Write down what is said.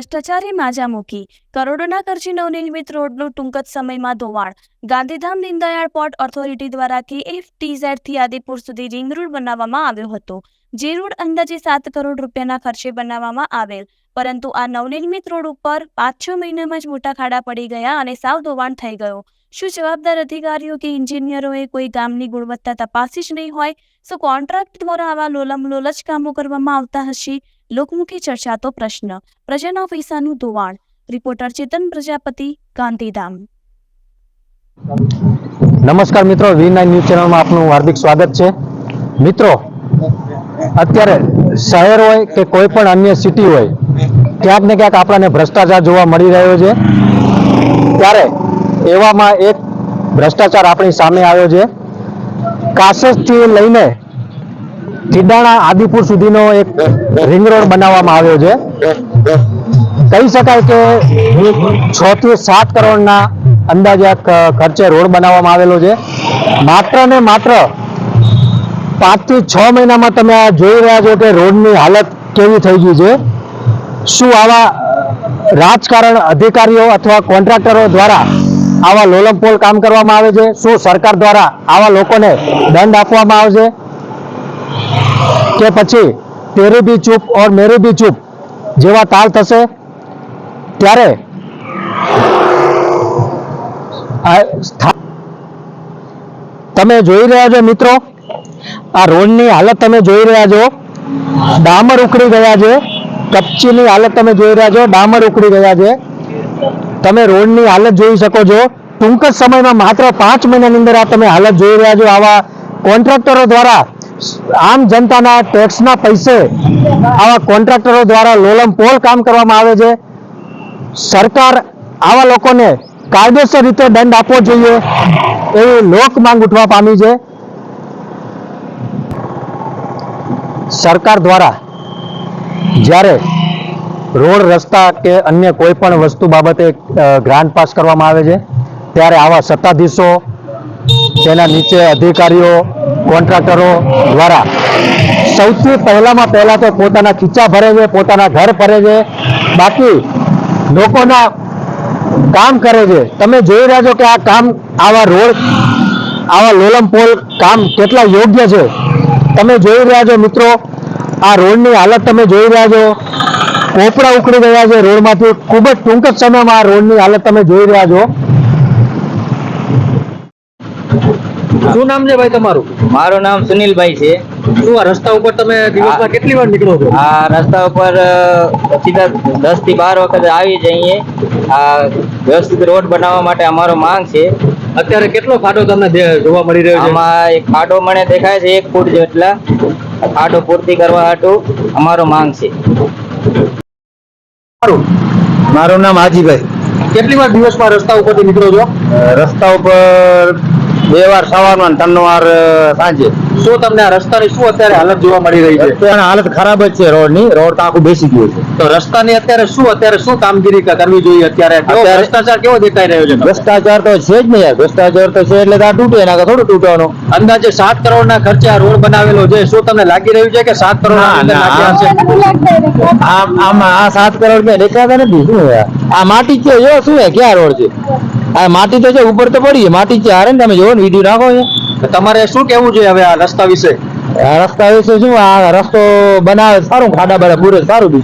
ભ્રષ્ટાચારે માજા મૂકી. કરોડોના ખર્ચે નવનિર્મિત રોડનું ટૂંક જ સમયમાં ધોવાણ. ગાંધીધામ દીનદયાળ પોર્ટ ઓથોરિટી દ્વારા કેએફટીઝેડથી આદિપુર સુધી રિંગ રોડ બનાવવામાં આવ્યો હતો. જે રોડ અંદાજે સાત કરોડ રૂપિયાના ખર્ચે બનાવવામાં આવેલ. પરંતુ આ નવનિર્મિત રોડ ઉપર પાંચ છ મહિનામાં જ મોટા ખાડા પડી ગયા અને સાવ ધોવાણ થઈ ગયો. શું જવાબદાર અધિકારીઓ કે ઇન્જિનિયરોએ કોઈ ગામની ગુણવત્તા તપાસી જ નહીં હોય? શું કોન્ટ્રાક્ટ દ્વારા આવા લોલમ લોલચ કામો કરવામાં આવતા હશે? લોકમુખી ચર્ચાતો પ્રશ્ન. પ્રજાના પૈસાનું ધોવાણ. રિપોર્ટર ચેતન પ્રજાપતિ, ગાંધીધામ. નમસ્કાર મિત્રો, વી નાઇન ન્યૂઝ ચેનલમાં આપનું હાર્દિક સ્વાગત છે. મિત્રો, અત્યારે શહેર હોય કે કોઈ પણ અન્ય સિટી હોય, ક્યાંક ને ક્યાંક આપણને ભ્રષ્ટાચાર જોવા મળી રહ્યો છે. ત્યારે એવામાં એક ભ્રષ્ટાચાર આપણી સામે આવ્યો છે. કાસસથી લઈને ટીડાણા આદિપુર સુધીનો એક રિંગ રોડ બનાવવામાં આવ્યો છે. કહી શકાય કે છ થી સાત કરોડના અંદાજે ખર્ચે રોડ બનાવવામાં આવેલો છે. માત્ર ને માત્ર પાંચથી છ મહિનામાં તમે આ જોઈ રહ્યા છો કે રોડની હાલત કેવી થઈ ગઈ છે. શું આવા રાજકારણ અધિકારીઓ અથવા કોન્ટ્રાક્ટરો દ્વારા આવા લોલમપોલ કામ કરવામાં આવે છે? શું સરકાર દ્વારા આવા લોકોને દંડ આપવામાં આવશે? કે પછી તેરી બી ચૂપ ઓર મેરી બી ચૂપ જેવા તાલ થશે? ત્યારે તમે જોઈ રહ્યા છો મિત્રો? આ રોડની હાલત તમે જોઈ રહ્યા છો? ડામર ઉકળી ગયા છે. કપચીની હાલત તમે જોઈ રહ્યા છો. ડામર ઉકળી ગયા છે. તમે રોડની હાલત જોઈ શકો છો. ટૂંક જ સમયમાં માત્ર પાંચ મહિનાની અંદર આ તમે હાલત જોઈ રહ્યા છો. આવા કોન્ટ્રાક્ટરો દ્વારા આમ જનતાના ટેક્સના પૈસે આવા કોન્ટ્રાક્ટરો દ્વારા લોલમ પોલ કામ કરવામાં આવે છે. સરકાર આવા લોકોને કાયદેસર રીતે દંડ આપવો જોઈએ એવી લોક માંગ ઉઠવા પામી છે. સરકાર દ્વારા જ્યારે રોડ, રસ્તા કે અન્ય કોઈ પણ વસ્તુ બાબતે ગ્રાન્ટ પાસ કરવામાં આવે છે. ત્યારે આવા સત્તાધીશો, તેના નીચે અધિકારીઓ, કોન્ટ્રાક્ટરો દ્વારા સૌથી પહેલામાં પહેલા તો પોતાના ખીચા ભરે છે, પોતાના ઘર ભરે છે. બાકી લોકોના કામ કરે છે. તમે જોઈ રહ્યા છો કે આ કામ, આવા રોડ, આવા લોલમ પોલ કામ કેટલા યોગ્ય છે. તમે જોઈ રહ્યા છો મિત્રો, આ રોડની હાલત તમે જોઈ રહ્યા છો. પોપડા ઉખડી ગયા છે રોડમાંથી. ખૂબ જ ટૂંક જ સમયમાં આ રોડની હાલત તમે જોઈ રહ્યા છો. શું નામ છે ભાઈ તમારું? મારું નામ સુનિલભાઈ છે. શું આ રસ્તા ઉપર તમે દિવસમાં કેટલી વાર નીકળો છો? આ રસ્તા ઉપર સીધા દસથી બાર વખત આવી જઈએ આ વ્યવસ્થિત રોડ બનાવવા માટે અમારો માંગ છે. અત્યારે કેટલો ખાડો તમને જોવા મળી રહ્યો છે? આમાં એક ખાડો મને દેખાય છે એક ફૂટ જેટલા. ખાડો પૂર્તિ કરવા હાટુ અમારો માંગ છે. મારું? નામ હાજીભાઈ. કેટલી વાર દિવસમાં રસ્તા ઉપરથી નીકળો છો? રસ્તા ઉપર બે વાર સવારમાં ત્રણ વાર સાંજે. શું તમને આ રસ્તાની શું અત્યારે હાલત જોવા મળી રહી છે? હાલત ખરાબ જ છે રોડની. રોડ તો આખું બેસી ગયું છે. તો રસ્તાની અત્યારે શું અત્યારે શું કામગીરી કરવી જોઈએ અત્યારે? ભ્રષ્ટાચાર કેવો દેખાઈ રહ્યો છે ભ્રષ્ટાચાર તો છે જ ને યાર. ભ્રષ્ટાચાર તો છે એટલે આ તૂટે એના થોડું તૂટવાનો. અંદાજે સાત કરોડના ખર્ચે આ રોડ બનાવેલો છે. શું તમને લાગી રહ્યું છે કે સાત કરોડ ના, ના, આમ આમાં આ સાત કરોડ મેં દેખાતા નથી. શું યાર આ? માટી જ છે. જો શું હે ક્યાં રોડ છે? આ માટી તો છે ઉપર તો પડી માટી છે. હારે ને તમે જોવો ને વીડિયો નાખો છે તમારે શું કેવું છે હવે આ રસ્તા વિશે? રસ્તા વિશે શું? આ રસ્તો બનાવે, સારું ખાડા બધા પૂરે સારું બી.